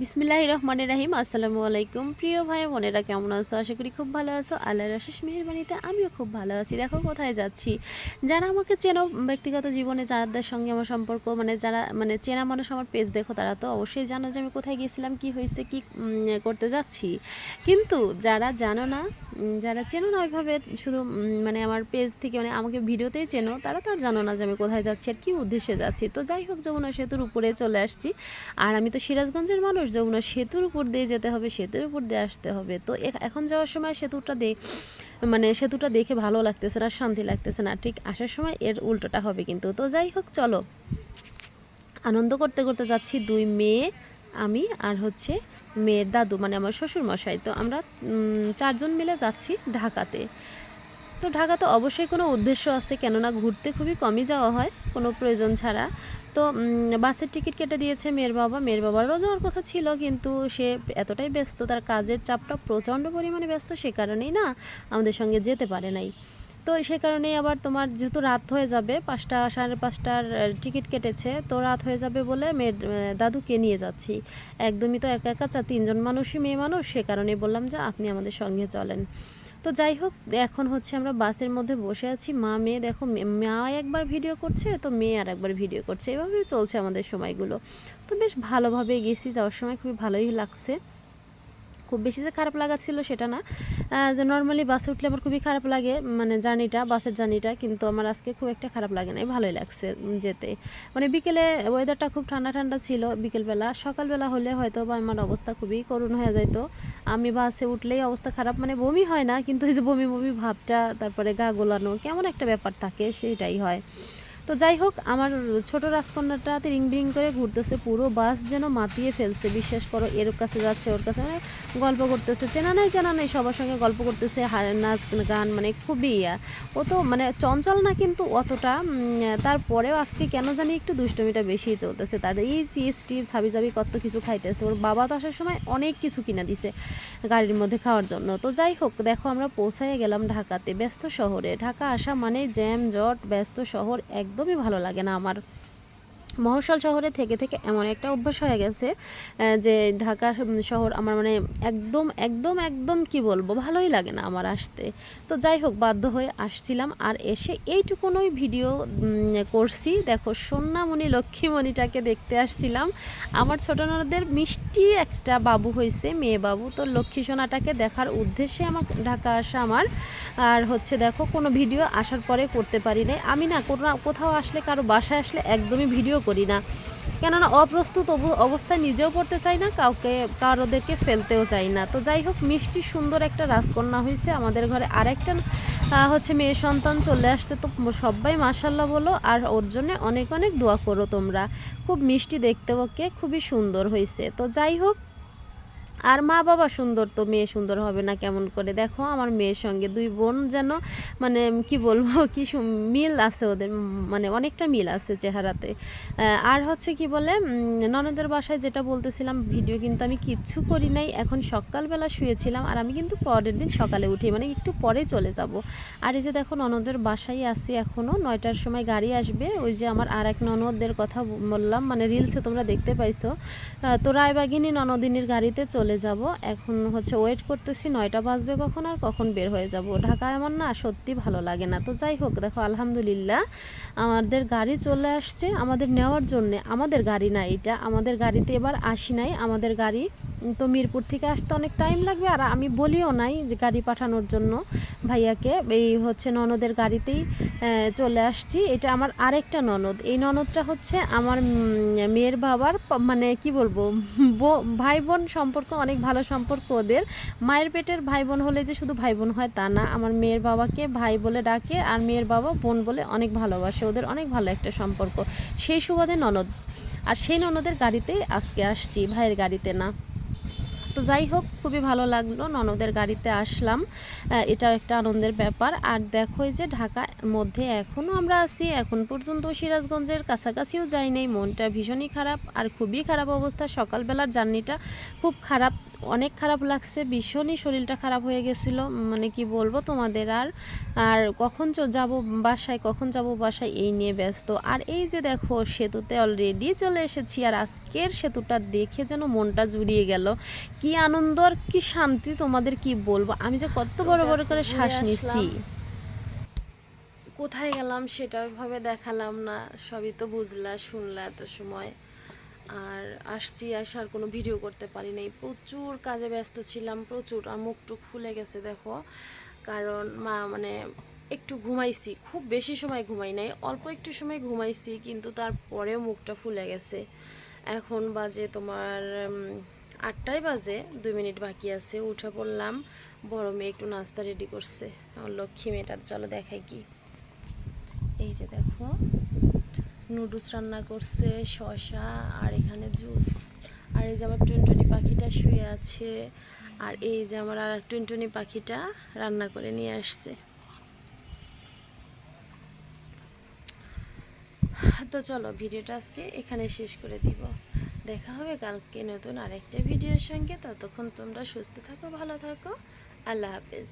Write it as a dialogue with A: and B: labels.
A: বিসমিল্লাহ রহমান রাহিম আসসালামু আলাইকুম। প্রিয় ভাই বোনেরা, কেমন আছো? আশা করি খুব ভালো আছো। আল্লাহর আশিস মেহরবানিতে আমিও খুব ভালো আছি। দেখো, কোথায় যাচ্ছি? যারা আমাকে চেনো, ব্যক্তিগত জীবনে যাদের সঙ্গে আমার সম্পর্ক মানে যারা মানে চেনা মানুষ আমার পেজ দেখো, তারা তো অবশ্যই জানো যে আমি কোথায় গিয়েছিলাম, কি হয়েছে, কি করতে যাচ্ছি। কিন্তু যারা জানো না যারা চেনো না ওইভাবে, শুধু মানে আমার পেজ থেকে মানে আমাকে ভিডিওতেই চেনো, তারা তো আর জানো না যে আমি কোথায় যাচ্ছি আর কী উদ্দেশ্যে যাচ্ছি। তো যাই হোক, যমুনা সেতুর উপরে চলে আসছি। আর আমি তো সিরাজগঞ্জের মানুষ যমুনা সেতুর উপর দিয়ে যেতে হবে, সেতুর উপর দিয়ে আসতে হবে। তো এখন যাওয়ার সময় সেতুটা দেখ মানে সেতুটা দেখে ভালো লাগতেছে না, শান্তি লাগতেছে না। ঠিক আসার সময় এর উল্টোটা হবে কিন্তু। তো যাই হোক, চলো। আনন্দ করতে করতে যাচ্ছি দুই মেয়ে, আমি আর হচ্ছে মেয়ের দাদু মানে আমার শ্বশুর মশাই তো আমরা চারজন মিলে যাচ্ছি ঢাকাতে। তো ঢাকা তো অবশ্যই কোনো উদ্দেশ্য আছে, কেননা ঘুরতে খুবই কমই যাওয়া হয়, কোনো প্রয়োজন ছাড়া। তো বাসের টিকিট কেটে দিয়েছে মেয়ের বাবা। মেয়ের বাবারও যাওয়ার কথা ছিল, কিন্তু সে এতটাই ব্যস্ত, তার কাজের চাপটা প্রচণ্ড পরিমাণে ব্যস্ত, সে কারণেই না আমাদের সঙ্গে যেতে পারে নাই। তো সে কারণেই আবার তোমার যেহেতু রাত হয়ে যাবে, পাঁচটা, সাড়ে পাঁচটার টিকিট কেটেছে, তো রাত হয়ে যাবে বলে মেয়ের দাদুকে নিয়ে যাচ্ছি। একদমই তো একা একা চা, তিনজন মানুষই মেয়ে মানুষ, সে কারণে বললাম যে আপনি আমাদের সঙ্গে চলেন। তো যাই হোক, এখন হচ্ছে আমরা বাসের মধ্যে বসে আছি। মা, মেয়ে, দেখো, মে- একবার ভিডিও করছে, তো মেয়ে আর একবার ভিডিও করছে। এভাবেই চলছে আমাদের সময়গুলো। তো বেশ ভালোভাবে গেছি, যাওয়ার সময় খুবই ভালোই লাগছে। খুব বেশি যে খারাপ লাগা ছিল সেটা না। যে নর্মালি বাসে উঠলে আমার খুবই খারাপ লাগে মানে জার্নিটা, বাসের জার্নিটা, কিন্তু আমার আজকে খুব একটা খারাপ লাগে না ভালোই লাগছে যেতে। মানে বিকেলে ওয়েদারটা খুব ঠান্ডা ঠান্ডা ছিল বিকেলবেলা, সকালবেলা হলে হয়তো বা আমার অবস্থা খুবই করুণ হয়ে যেত আমি বাসে উঠলেই অবস্থা খারাপ মানে বমি হয় না, কিন্তু এই যে বমি বমি ভাবটা, তারপরে গা গোলানো, কেমন একটা ব্যাপার থাকে সেটাই হয়। তো যাই হোক, আমার ছোট রাজকন্যাটা রিং বিং করে ঘুরতেছে, পুরো বাস যেন মাতিয়ে ফেলছে। বিশ্বাস করো, এর কাছে যাচ্ছে, ওর কাছে মানে গল্প করতেছে। চেনা নাই চেনা নাই, সবার সঙ্গে গল্প করতেছে নাচ গান মানে খুবই ইয়া। ও তো মানে চঞ্চল না কিন্তু অতটা তারপরেও আজকে কেন জানি একটু দুষ্টমিটা বেশি চলতেছে। তার এই চিপস টিপস হাবি জাবি কত কিছু খাইতেছে। ওর বাবা তো আসার সময় অনেক কিছু কিনে দিছে। গাড়ির মধ্যে খাওয়ার জন্য। তো যাই হোক, দেখো আমরা পৌঁছায় গেলাম ঢাকাতে। ব্যস্ত শহরে। ঢাকা আসা মানে জ্যাম, জট, ব্যস্ত শহর, একদমই ভালো লাগে না আমার। মফস্বল শহরে থেকে থেকে এমন একটা অভ্যাস হয়ে গেছে যে ঢাকা শহর আমার মানে একদম একদম একদম কি বলব, ভালোই লাগে না আমার আসতে। তো যাই হোক, বাধ্য হয়ে আসছিলাম আর এসে এইটুকুনই ভিডিও করছি। দেখো, সোনামণি লক্ষ্মীমণিটাকে দেখতে আসছিলাম। আমার ছোট ননদের মিষ্টি একটা বাবু হয়েছে মেয়ে বাবু। তো লক্ষ্মী সোনাটাকে দেখার উদ্দেশ্যে আমার ঢাকা আসা আমার। আর হচ্ছে দেখো, কোনো ভিডিও আসার পরে করতে পারি নাই। আমি না, কোনো, কোথাও আসলে, কারও বাসায় আসলে একদমই ভিডিও করি না। কেননা অপ্রস্তুত অবস্থায় নিজেও পড়তে চাই না, কাউকে, কারোদেরকে ফেলতেও চাই না। তো যাই হোক, মিষ্টি সুন্দর একটা রাজকন্যা হয়েছে আমাদের ঘরে আরেকটা হচ্ছে মেয়ে সন্তান চলে আসতে তো সবাই মাসাল্লাহ বলো, আর ওর জন্য অনেক অনেক দোয়া করো তোমরা। খুব মিষ্টি দেখতে ওকে খুবই সুন্দর হয়েছে তো যাই হোক আর মা বাবা সুন্দর তো মেয়ে সুন্দর হবে না কেমন করে? দেখো, আমার মেয়ের সঙ্গে দুই বোন যেন মানে কি বলব, কি মিল আছে ওদের মানে অনেকটা মিল আছে চেহারাতে। আর হচ্ছে কি বলে ননদের বাসায় যেটা বলতেছিলাম, ভিডিও কিন্তু আমি কিচ্ছু করি নাই। এখন সকালবেলা শুয়েছিলাম আর আমি কিন্তু পরের দিন সকালে উঠি মানে একটু পরে চলে যাব। আর এই যে দেখো, ননদের বাসায় আছি এখনও নয়টার সময় গাড়ি আসবে। ওই যে আমার আর এক ননদদের কথা বললাম মানে রিলসে তোমরা দেখতে পাইছো। তো রায়বাগিনী ননদিনীর গাড়িতে চলে যাব। এখন হচ্ছে ওয়েট করতেছি, নয়টা বাজবে কখন আর কখন বের হয়ে যাব। ঢাকা আমার না সত্যি ভালো লাগে না। তো যাই হোক, দেখো আলহামদুলিল্লাহ আমাদের গাড়ি চলে আসছে আমাদের নেওয়ার জন্য। আমাদের গাড়ি না এটা, আমাদের গাড়িতে এবার আসি নাই। আমাদের গাড়ি তো মিরপুর থেকে আসতে অনেক টাইম লাগবে। আর আমি বলিও নাই যে গাড়ি পাঠানোর জন্য ভাইয়াকে। এই হচ্ছে ননদের গাড়িতেই চলে আসছি। এটা আমার আরেকটা ননদ। এই ননদটা হচ্ছে আমার মেয়ের বাবার মানে কি বলব ভাই বোন সম্পর্ক, অনেক ভালো সম্পর্ক ওদের। মায়ের পেটের ভাই বোন হলে যে শুধু ভাই বোন হয় তা না। আমার মেয়ের বাবাকে ভাই বলে ডাকে আর মেয়ের বাবা বোন বলে অনেক ভালোবাসে। ওদের অনেক ভালো একটা সম্পর্ক। সেই সুবাদে ননদ। আর সেই ননদের গাড়িতেই আজকে আসছি। ভাইয়ের গাড়িতে না। তো যাই হোক, খুবই ভালো লাগল ননদের গাড়িতে আসলাম। এটা এটাও একটা আনন্দের ব্যাপার। আর দেখো যে ঢাকা
B: মধ্যে এখনও আমরা আছি, এখন পর্যন্ত সিরাজগঞ্জের কাছাকাছিও যাই নাই মনটা ভীষণই খারাপ আর খুবই খারাপ অবস্থা। সকালবেলার জার্নিটা খুব খারাপ অনেক খারাপ লাগছে ভীষণই শরীরটা খারাপ হয়ে গেছিল। মানে কি বলব তোমাদের আর? আর কখন যাব বাসায় কখন যাব বাসায় এই নিয়ে ব্যস্ত। আর এই যে দেখো সেতুতে অলরেডি চলে এসেছি আর আজকের সেতুটা দেখে যেন মনটা জুড়িয়ে গেল। কি আনন্দ আর কি শান্তি তোমাদের কি বলব? আমি যে কত বড় বড় করে শ্বাস নিচ্ছি কোথায় গেলাম সেটা ভাবে দেখালাম না সবই তো বুঝলা শুনলা এত সময়। আর আসছি আসার কোনো ভিডিও করতে পারি নাই। প্রচুর কাজে ব্যস্ত ছিলাম, প্রচুর, আর মুখ টুক ফুলে গেছে, দেখো। কারণ মা মানে একটু ঘুমাইছি, খুব বেশি সময় ঘুমাই নাই, অল্প একটু সময় ঘুমাইছি, কিন্তু তারপরেও মুখটা ফুলে গেছে। এখন বাজে তোমার আটটায় বাজে, দুই মিনিট বাকি আছে, উঠে পড়লাম। বড় মেয়ে একটু নাস্তা রেডি করছে, আমার লক্ষ্মী মেয়েটা, চলো দেখাই কি। এই যে দেখো। নুডলস রান্না করছে, শসা আর এখানে জুস। আর এই যে আমার টুনটুনি পাখিটা শুয়ে আছে, আর এই যে আমার আর টুনটুনি পাখিটা রান্না করে নিয়ে আসছে। তো চলো ভিডিওটা আজকে এখানে শেষ করে দিব। দেখা হবে কালকে নতুন আরেকটা ভিডিওর সঙ্গে। ততক্ষণ তোমরা সুস্থ থাকো, ভালো থাকো। আল্লাহ হাফেজ।